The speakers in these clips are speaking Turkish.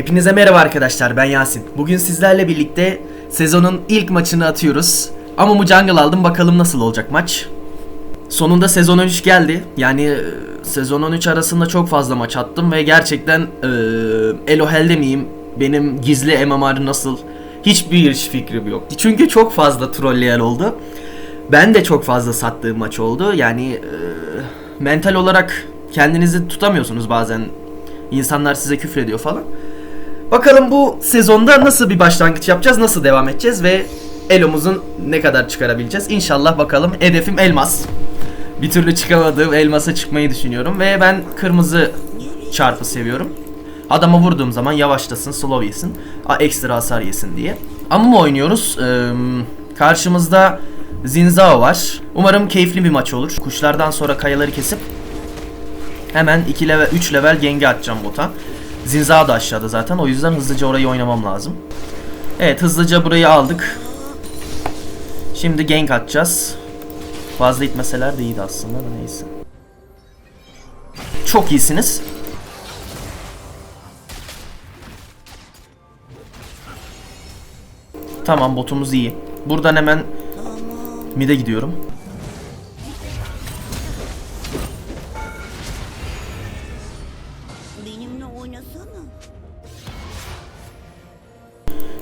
Hepinize merhaba arkadaşlar ben Yasin. Bugün sizlerle birlikte sezonun ilk maçını atıyoruz. Ama mu jungle aldım bakalım nasıl olacak maç. Sonunda sezon 13 geldi. Yani e, sezon 13 arasında çok fazla maç attım ve gerçekten e, Elohel'de miyim? Benim gizli MMR nasıl? Hiçbir fikrim yok. Çünkü çok fazla trolleyen oldu. Ben de çok fazla sattığım maç oldu. Yani e, mental olarak kendinizi tutamıyorsunuz bazen. İnsanlar size küfrediyor falan. Bakalım bu sezonda nasıl bir başlangıç yapacağız, nasıl devam edeceğiz ve Elo'muzun ne kadar çıkarabileceğiz. İnşallah bakalım. Hedefim elmas. Bir türlü çıkamadığım elmasa çıkmayı düşünüyorum ve ben kırmızı çarpı seviyorum. Adama vurduğum zaman yavaşlasın, slow yesin, ekstra hasar yesin diye. Amumu oynuyoruz. Ee, karşımızda Zinzao var. Umarım keyifli bir maç olur. Kuşlardan sonra kayaları kesip Hemen 2 level 3 level genge atacağım bota. Zinza da aşağıda zaten. O yüzden hızlıca orayı oynamam lazım. Evet hızlıca burayı aldık. Şimdi gank atacağız. Fazla itmeseler de iyiydi aslında da neyse. Çok iyisiniz. Tamam botumuz iyi. Buradan hemen mid'e gidiyorum.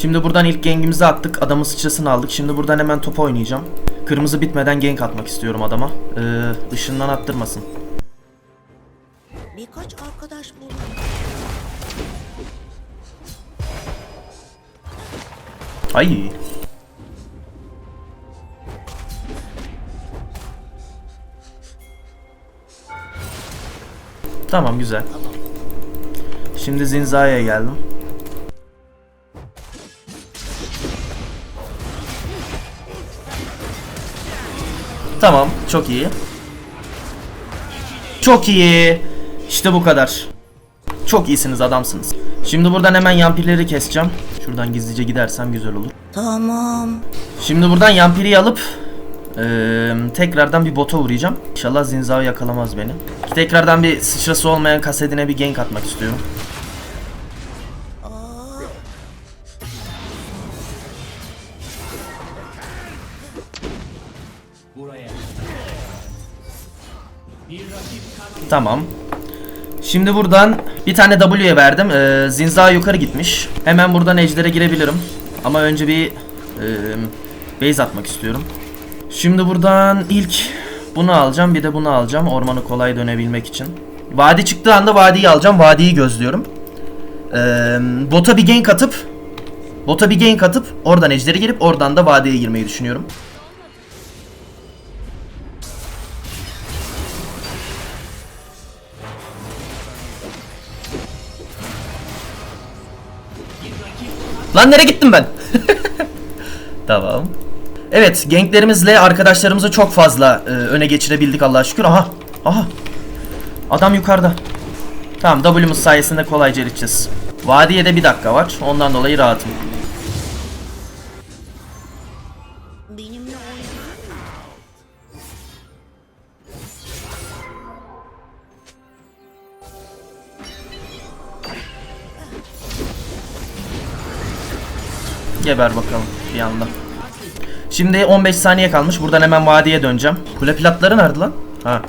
Şimdi buradan ilk gengimizi attık. Adamın sıçrasını aldık. Şimdi buradan hemen topa oynayacağım. Kırmızı bitmeden gank atmak istiyorum adama. Ee, ışından attırmasın. Birkaç arkadaş buldum. Ay. Tamam güzel. Şimdi Zinza'ya geldim. Tamam, çok iyi. Çok iyi. İşte bu kadar. Çok iyisiniz adamsınız. Şimdi buradan hemen yampirleri keseceğim. Şuradan gizlice gidersem güzel olur. Tamam. Şimdi buradan Yampiri'yi alıp eee, tekrardan bir bota uğrayacağım. İnşallah Zinzao yakalamaz beni. Tekrardan bir sıçrası olmayan kasedine bir gank atmak istiyorum. Tamam. Şimdi buradan bir tane W'ye verdim. Ee, Zinza yukarı gitmiş. Hemen buradan ejder'e girebilirim. Ama önce bir e, base atmak istiyorum. Şimdi buradan ilk bunu alacağım. Bir de bunu alacağım. Ormanı kolay dönebilmek için. Vadi çıktığı anda vadiyi alacağım. Vadiyi gözlüyorum. Ee, bota bir gank atıp Bota bir gank atıp oradan ejder'e girip oradan da vadiye girmeyi düşünüyorum. Lan nereye gittim ben? tamam. Evet, ganklerimizle arkadaşlarımızı çok fazla e, öne geçirebildik Allah'a şükür. Aha. Aha. Adam yukarıda. Tamam, W'muz sayesinde kolayca erişeceğiz. Vadiye de bir dakika var. Ondan dolayı rahatım. Geber bakalım bir anda. Şimdi 15 saniye kalmış. Buradan hemen vadiye döneceğim. Kule platları nerede lan? Ha.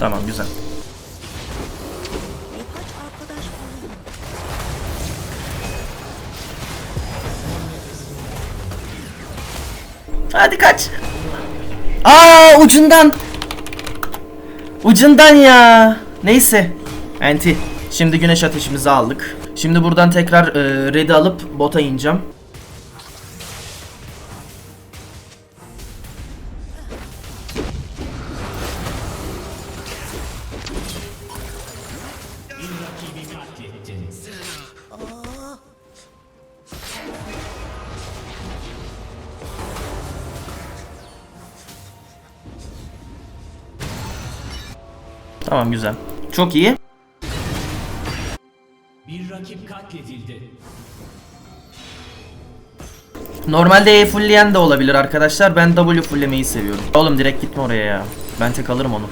Tamam güzel. Hadi kaç. Aa ucundan. Ucundan ya. Neyse. Enti. Şimdi güneş ateşimizi aldık. Şimdi buradan tekrar e, red'i alıp bota ineceğim. Tamam güzel. Çok iyi. Bir rakip katledildi. Normalde E fullleyen de olabilir arkadaşlar. Ben W fulllemeyi seviyorum. Oğlum direkt gitme oraya ya. Ben tek alırım onu.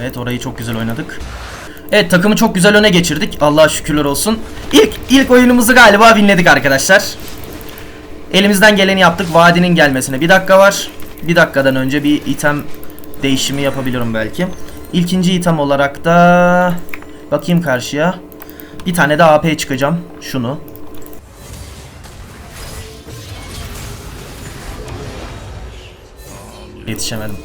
Evet orayı çok güzel oynadık. Evet takımı çok güzel öne geçirdik. Allah'a şükürler olsun. İlk ilk oyunumuzu galiba winledik arkadaşlar. Elimizden geleni yaptık. Vadinin gelmesine bir dakika var. Bir dakikadan önce bir item değişimi yapabilirim belki. İlkinci item olarak da bakayım karşıya. Bir tane de AP çıkacağım. Şunu. Yetişemedim.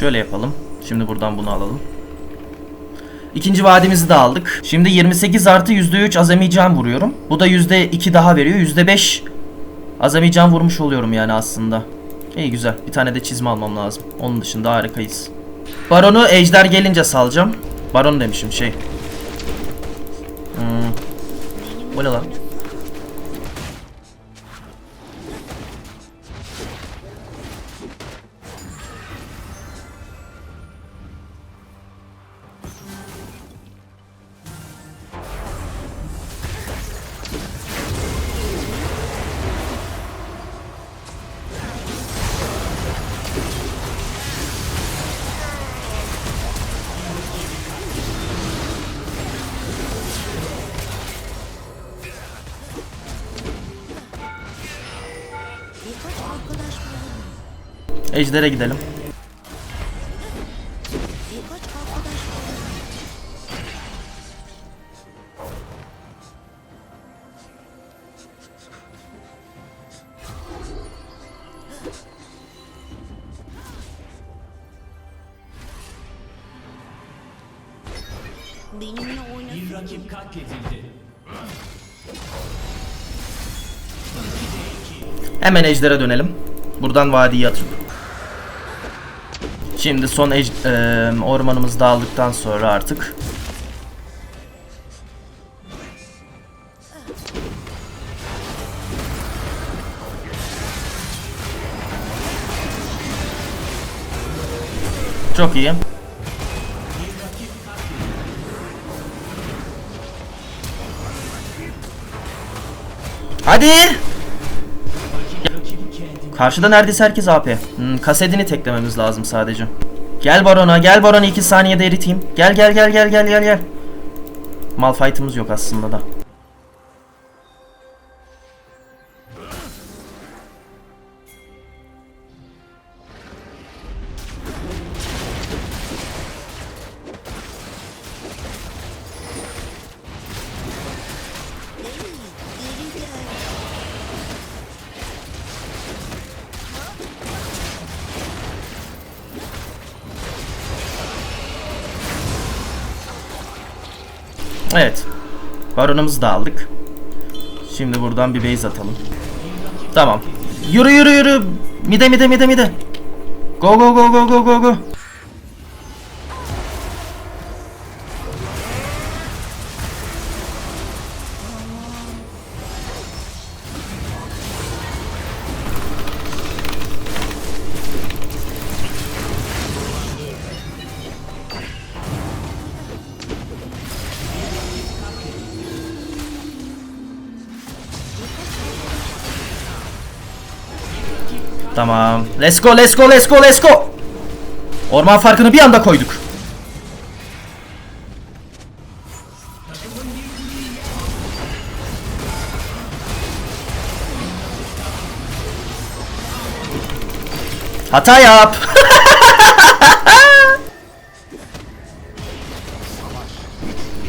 Şöyle yapalım. Şimdi buradan bunu alalım. İkinci vadimizi de aldık. Şimdi 28 artı %3 azami can vuruyorum. Bu da %2 daha veriyor. %5 azami can vurmuş oluyorum yani aslında. İyi güzel. Bir tane de çizme almam lazım. Onun dışında harikayız. Baron'u ejder gelince salacağım. Baron demişim şey. Hmm. Bu ne lan? Ejder'e gidelim. Benimle oynasın. Bir rakip katledildi. Hemen ejdere dönelim. Buradan vadiyi atıp. Şimdi son eee, ormanımızı da sonra artık. Çok iyi. Hadi! Karşıda neredeyse herkes AP. Hmm, kasedini teklememiz lazım sadece. Gel barona, gel barona 2 saniyede eriteyim. Gel gel gel gel gel gel gel. Malfight'ımız yok aslında da. Evet. Baronumuzu da aldık. Şimdi buradan bir base atalım. Tamam. Yürü yürü yürü. Mide mide mide mide. Go go go go go go go. Tamam. Let's go, let's go, let's go, let's go. Orman farkını bir anda koyduk. Hata yap.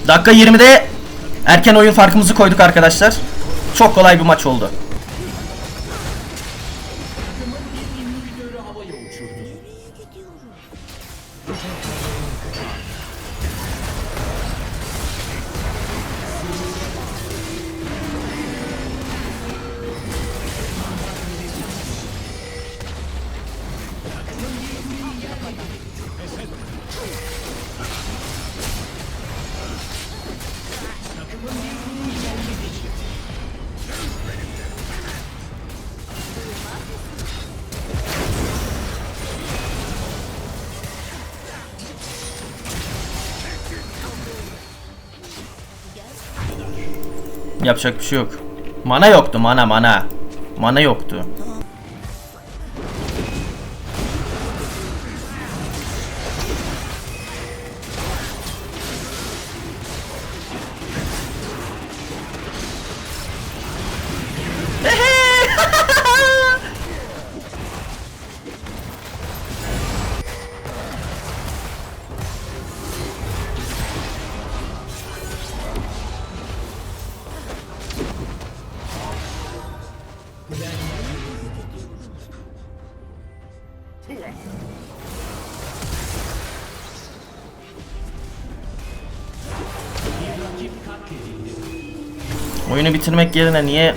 Dakika 20'de erken oyun farkımızı koyduk arkadaşlar. Çok kolay bir maç oldu. Yapacak bir şey yok. Mana yoktu mana mana. Mana yoktu. Oyunu bitirmek yerine niye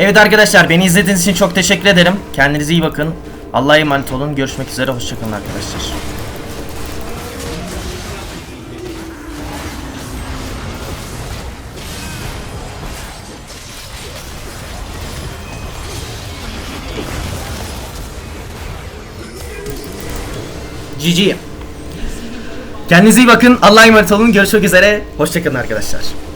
Evet arkadaşlar beni izlediğiniz için çok teşekkür ederim. Kendinize iyi bakın. Allah'a emanet olun. Görüşmek üzere. Hoşçakalın arkadaşlar. GG. Kendinize iyi bakın. Allah'a emanet olun. Görüşmek üzere. Hoşçakalın arkadaşlar.